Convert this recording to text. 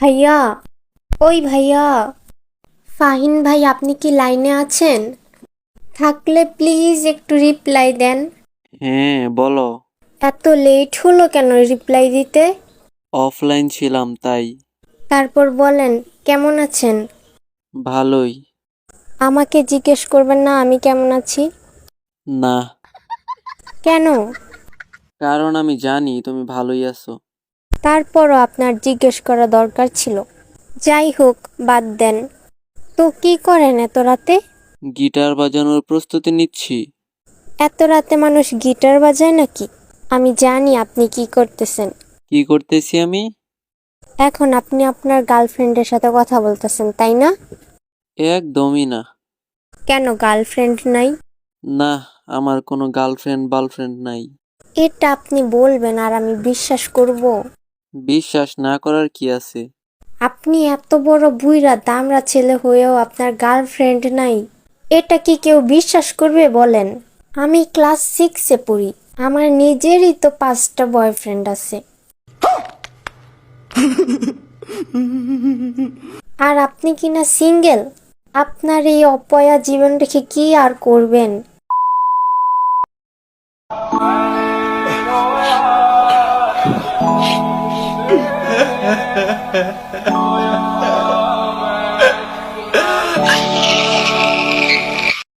ভাইয়া। ওই ভাইয়া। ফাহিন ভাই আপনি কি লাইনে আছেন? থাকলে প্লিজ একটু রিপ্লাই দেন। হ্যাঁ বলো। এত লেট হলো কেন রিপ্লাই দিতে? অফলাইন ছিলাম তাই। তারপর বলেন কেমন আছেন? ভালোই। আমাকে জিজ্ঞেস করবেন না আমি কেমন আছি? না। কেন? কারণ আমি জানি তুমি ভালোই আছো। তারপরও আপনার জিজ্ঞেস করা দরকার ছিল। যাই হোক বাদ দেন। তো কি করেন এত রাতে? গিটার বাজানোর প্রস্তুতি নিচ্ছি। এত রাতে মানুষ গিটার বাজায় নাকি? আমি জানি আপনি কি করতেছেন। কি করতেছি আমি? এখন আপনি আপনার গার্লফ্রেন্ডের সাথে কথা বলতেছেন তাই না? একদমই না। কেন গার্লফ্রেন্ড নাই? না আমার কোনো গার্লফ্রেন্ড বার্লফ্রেন্ড নাই। এটা আপনি বলবেন আর আমি বিশ্বাস করব। বিশ্বাস না করার কি আছে? আপনি এত বড় বুইরা দামরা ছেলে হয়েও আপনার গার্লফ্রেন্ড নাই। এটা কি কেউ বিশ্বাস করবে বলেন? আমি ক্লাস সিক্সে পড়ি। আমার নিজেরই তো পাঁচটা বয়ফ্রেন্ড আছে। আর আপনি কিনা সিঙ্গেল আপনার এই অপয়া জীবন রেখে কি আর করবেন? Oh 嘿